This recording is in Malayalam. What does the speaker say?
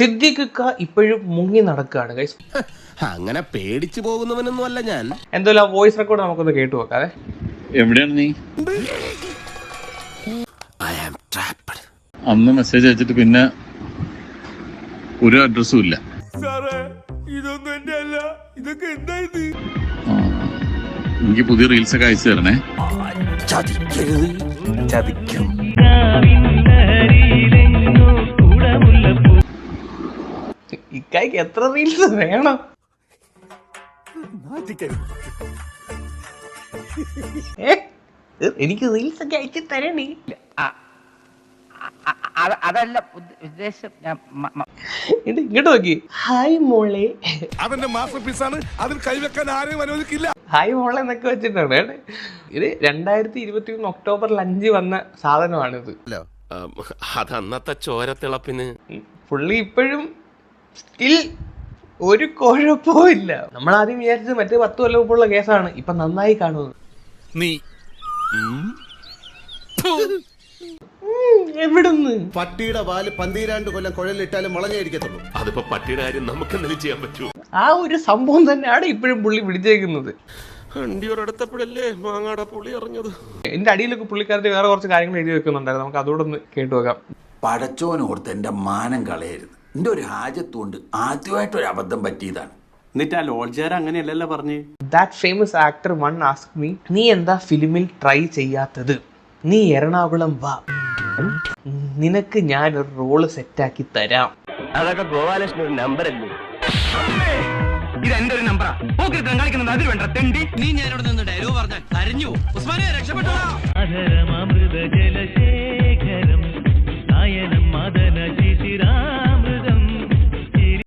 സിദ്ദിഖ് ഇപ്പോഴും മുങ്ങി നടക്കുകയാണ് ഗൈസ് അങ്ങനെ പേടിച്ചു പോകുന്നവനൊന്നും അല്ല ഞാൻ. എന്തായാലും ആ വോയിസ് റെക്കോർഡ് നമുക്കൊന്ന് കേട്ടു നോക്കാതെ എവിടെയാണ് നീ? അന്ന് മെസ്സേജ് അയച്ചിട്ട് പിന്നെ ഒരു അഡ്രസ്സും ഇല്ല. എനിക്ക് പുതിയ റീൽസ് ഒക്കെ അയച്ചു തരണേ. ചതിക്കും. ഇക്കായ്ക്ക് എത്ര റീൽസ് വേണം? എനിക്ക് റീൽസ് ഒക്കെ അയച്ചു തരണേ. അതല്ല ഉദ്ദ- ഉദ്ദേശം ഇങ്ങോട്ട് നോക്കി. ഹായ് മോളെ. അതെന്റെ മാസ്റ്റർ ആണ്. അതിൽ കൈവെക്കാൻ ആരെയും അനുവദിക്കില്ല. ഹായ് മോളെ എന്നൊക്കെ വെച്ചിട്ടാണ്. ഇത് രണ്ടായിരത്തി ഇരുപത്തി മൂന്ന് ഒക്ടോബറിൽ അഞ്ച് വന്ന സാധനമാണിത്. അത് അന്നത്തെ ചോരത്തിളപ്പിന്. പുള്ളി ഇപ്പോഴും സ്റ്റിൽ ഒരു കുഴപ്പവും ഇല്ല. നമ്മൾ ആദ്യം വിചാരിച്ചത് മറ്റേ പത്ത് കൊല്ലം മുമ്പുള്ള കേസാണ്. ഇപ്പൊ നന്നായി കാണുന്നത് നീ എവിടുന്ന്? പട്ടിയുടെ പാൽ പന്തിരാണ്ട് കൊല്ലം കുഴലിട്ടാലും മുളഞ്ഞായിരിക്കത്തുള്ളൂ. അതിപ്പോ പട്ടിയുടെ കാര്യം നമുക്ക് എന്തെങ്കിലും ചെയ്യാൻ പറ്റൂ. ആ ഒരു സംഭവം തന്നെയാണ് ഇപ്പോഴും പുള്ളി പിടിച്ചേക്കുന്നത് വണ്ടിയോടടുത്തപ്പോഴല്ലേ മാങ്ങാടെ പുളി അറിഞ്ഞത് എന്റെ അടിയിലൊക്കെ പുള്ളിക്കാരന്റെ വേറെ കുറച്ച് കാര്യങ്ങൾ എഴുതി വെക്കുന്നുണ്ടായിരുന്നു. നമുക്ക് അതോടൊന്ന് കേട്ടു നോക്കാം. പടച്ചോനോർത്ത് എന്റെ മാനം കളയരുത്. എന്റെ ഒരു ഹാജത്തുകൊണ്ട് ആദ്യമായിട്ടൊരു അബദ്ധം പറ്റിയതാണ്. എന്നിട്ട് ആ ലോഡ്ജാർ അങ്ങനെയല്ലല്ലോ പറഞ്ഞ്? That famous actor one ask me നീ എന്താ ഫിലിമിൽ ട്രൈ ചെയ്യാത്തത്? നീ എറണാകുളം വാ. നിനക്ക് ഞാൻ ഒരു റോൾ സെറ്റാക്കി തരാം. അതൊക്കെ ഗോപാലകൃഷ്ണൻ ഒരു നമ്പർ അല്ലേ ഇത് എന്റെ ഒരു നമ്പറാ പോക്കിരുത്തം കളിക്കുന്നത് അതിൽ വേണ്ട തെണ്ടി. നീ ഞാനിവിടെ നിന്ന് ഡയലോഗ് പറഞ്ഞാൽ കരഞ്ഞു ഉസ്മാനെ രക്ഷപ്പെട്ടോ അധരമൃത ജലശേഖരം നയനം മദന